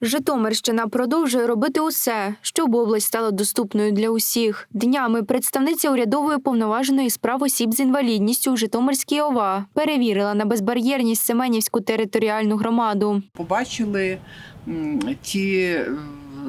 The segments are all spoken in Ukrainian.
Житомирщина продовжує робити усе, щоб область стала доступною для усіх. Днями представниця урядової повноваженої справ осіб з інвалідністю у Житомирській ОВА перевірила на безбар'єрність Семенівську територіальну громаду. побачили ті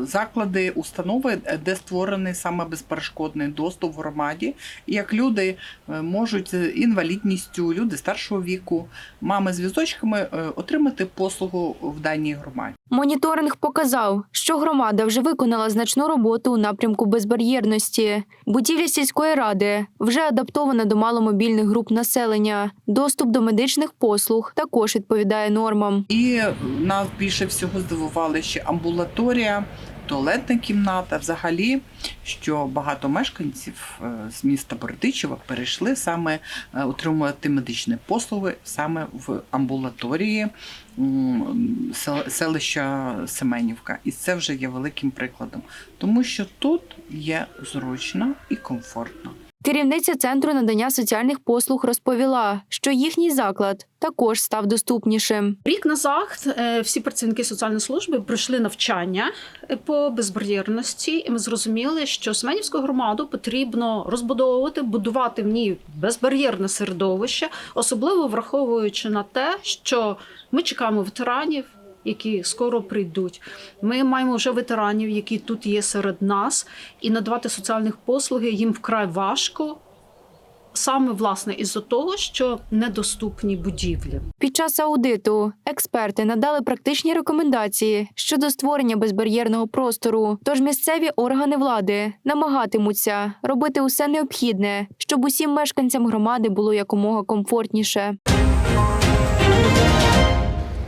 заклади, установи, де створений саме безперешкодний доступ в громаді, як люди е, можуть з інвалідністю, люди старшого віку, мами з візочками е, отримати послугу в даній громаді. Моніторинг показав, що громада вже виконала значну роботу у напрямку безбар'єрності. Будівля сільської ради вже адаптована до маломобільних груп населення. Доступ до медичних послуг також відповідає нормам. І нас більше всього здивували ще амбулаторія, туалетна кімната. Взагалі, що багато мешканців е, з міста Бородичева перейшли саме е, отримувати медичні послуги саме в амбулаторії селища Семенівка. І це вже є великим прикладом, тому що тут є зручно і комфортно. Керівниця центру надання соціальних послуг розповіла, що їхній заклад також став доступнішим. Рік назад е, всі працівники соціальної служби пройшли навчання е, по безбар'єрності, і ми зрозуміли, що Семенівську громаду потрібно розбудовувати, будувати в ній безбар'єрне середовище, особливо враховуючи на те, що ми чекаємо ветеранів. Які скоро прийдуть, ми маємо вже ветеранів, які тут є серед нас, і надавати соціальних послуги їм вкрай важко, саме власне із-за того, що недоступні будівлі. Під час аудиту експерти надали практичні рекомендації щодо створення безбар'єрного простору. Тож місцеві органи влади намагатимуться робити усе необхідне, щоб усім мешканцям громади було якомога комфортніше.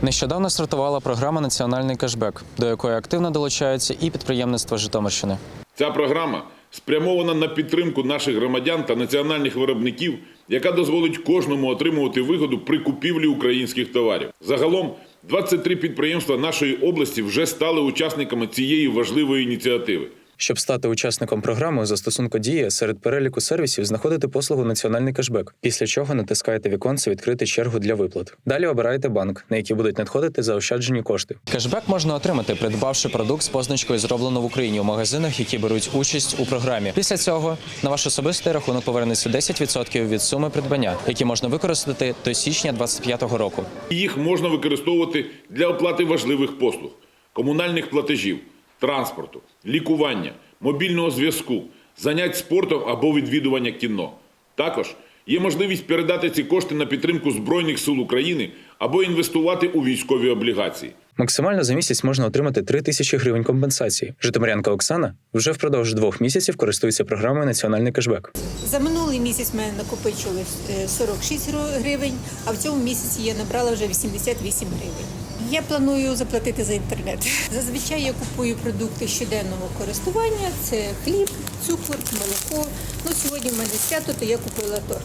Нещодавно стартувала програма Національний кешбек, до якої активно долучаються і підприємництва Житомирщини. Ця програма спрямована на підтримку наших громадян та національних виробників, яка дозволить кожному отримувати вигоду при купівлі українських товарів. Загалом 23 підприємства нашої області вже стали учасниками цієї важливої ініціативи. Щоб стати учасником програми, у застосунку дія серед переліку сервісів знаходите послугу Національний кешбек, після чого натискаєте віконце відкрити чергу для виплат. Далі обираєте банк, на який будуть надходити заощаджені кошти. Кешбек можна отримати, придбавши продукт з позначкою зроблено в Україні у магазинах, які беруть участь у програмі. Після цього на ваш особистий рахунок повернеться 10% від суми придбання, які можна використати до січня 2025 року. Їх можна використовувати для оплати важливих послуг, комунальних платежів, транспорту, лікування, мобільного зв'язку, занять спортом або відвідування кіно. Також є можливість передати ці кошти на підтримку Збройних сил України або інвестувати у військові облігації. Максимально за місяць можна отримати 3 тисячі гривень компенсації. Житомирянка Оксана вже впродовж двох місяців користується програмою Національний кешбек. За минулий місяць ми накопичили е, 46 гривень, а в цьому місяці я набрала вже 88 гривень. Я планую заплатити за інтернет. Зазвичай я купую продукти щоденного користування: це хліб, цукор, молоко. Ну сьогодні в мене свято, то я купила тортик.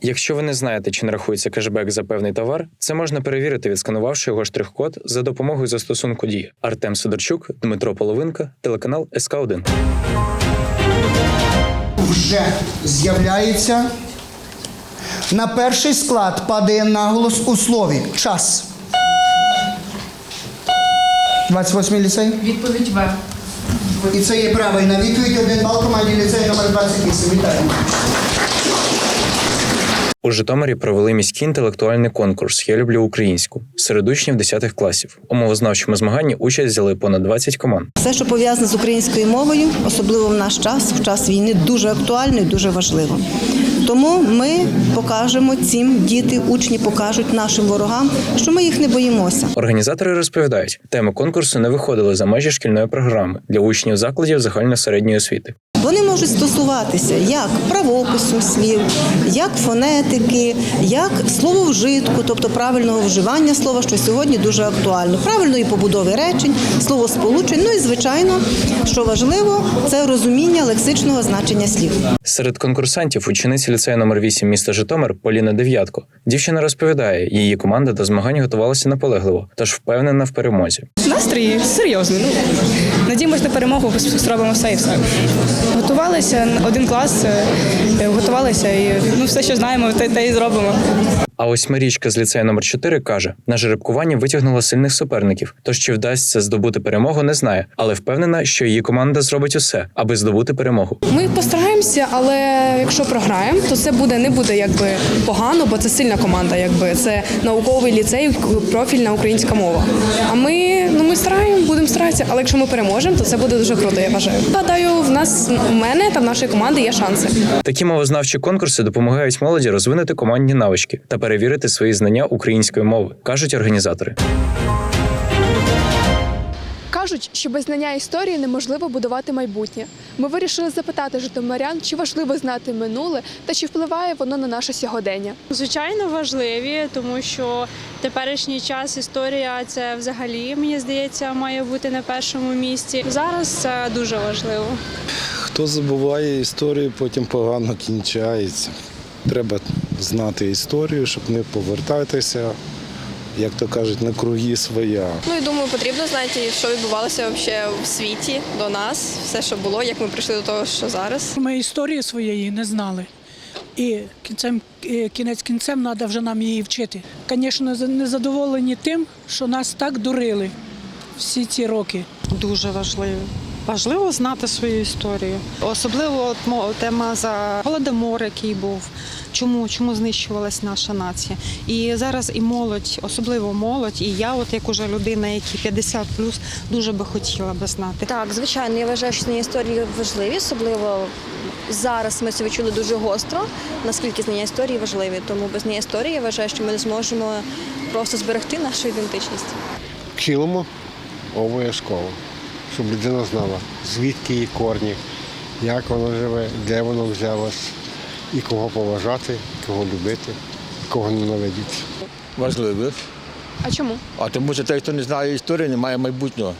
Якщо ви не знаєте, чи нарахується кешбек за певний товар, це можна перевірити, відсканувавши його штрих-код за допомогою застосунку Дія. Артем Сидорчук, Дмитро Половинка, телеканал СК 1 вже з'являється. На перший склад падає наголос у слові час. 28 ліцей? Відповідь В. І це є правильна відповідь. Один бал команді ліцей номер 28. Вітаємо. У Житомирі провели міський інтелектуальний конкурс Я люблю українську серед учнів 10 класів. У мовознавчому змаганні участь взяли понад 20 команд. Все, що пов'язане з українською мовою, особливо в наш час, в час війни, дуже актуально і дуже важливо. Тому ми покажемо цим діти, учні покажуть нашим ворогам, що ми їх не боїмося. Організатори розповідають, теми конкурсу не виходили за межі шкільної програми для учнів закладів загальносередньої освіти. Вони можуть стосуватися як правопису слів, як фонетики, як слововжитку, тобто правильного вживання слова, що сьогодні дуже актуально, правильної побудови речень, словосполучень. Ну і звичайно, що важливо, це розуміння лексичного значення слів. Серед конкурсантів учениця ліцею номер 8 міста Житомир Поліна Дев'ятко. Дівчина розповідає, її команда до змагань готувалася наполегливо, тож впевнена в перемозі. Настрій серйозний. Ну надіємось на перемогу, зробимо все і все. Готувалися один клас, е, готувалися і ну все, що знаємо, те, те і зробимо. А ось Марічка з ліцею номер 4 каже: на жеребкуванні витягнула сильних суперників. Тож чи вдасться здобути перемогу, не знає, але впевнена, що її команда зробить усе, аби здобути перемогу. Ми постараємося, але якщо програємо, то це буде не буде якби погано, бо це сильна команда. Якби це науковий ліцей, профільна українська мова. А ми ну ми стараємо, будемо старатися. Але якщо ми переможемо, то це буде дуже круто. Я вважаю. Гадаю, в нас у мене та в нашої команди є шанси. Такі мовознавчі конкурси допомагають молоді розвинути командні навички та перевірити свої знання української мови, кажуть організатори. Кажуть, що без знання історії неможливо будувати майбутнє. Ми вирішили запитати житомирян, чи важливо знати минуле та чи впливає воно на наше сьогодення. Звичайно, важливі, тому що теперішній час історія це взагалі мені здається має бути на першому місці. Зараз це дуже важливо. Хто забуває історію, потім погано кінчається. Треба знати історію, щоб не повертатися, як то кажуть, на круги своя. Ну і думаю, потрібно знати, що відбувалося взагалі в світі до нас, все, що було, як ми прийшли до того, що зараз. Ми історії своєї не знали. І кінцем, кінець кінцем треба вже нам її вчити. Звісно, не задоволені тим, що нас так дурили всі ці роки. Дуже важливо. Важливо знати свою історію. Особливо от, тема за голодомор, який був. Чому, чому знищувалась наша нація? І зараз і молодь, особливо молодь, і я, от як уже людина, які 50 плюс, дуже би хотіла би знати. Так, звичайно, я вважаю, що знання історії важливі, особливо зараз ми це відчули дуже гостро, наскільки знання історії важливі. Тому без знання історії я вважаю, що ми не зможемо просто зберегти нашу ідентичність. В цілому обов'язково, щоб людина знала, звідки її корні, як воно живе, де воно взялось, і кого поважати, кого любити, кого ненавидіти. Важливо. А чому? А тому що той, хто не знає історії, не має майбутнього.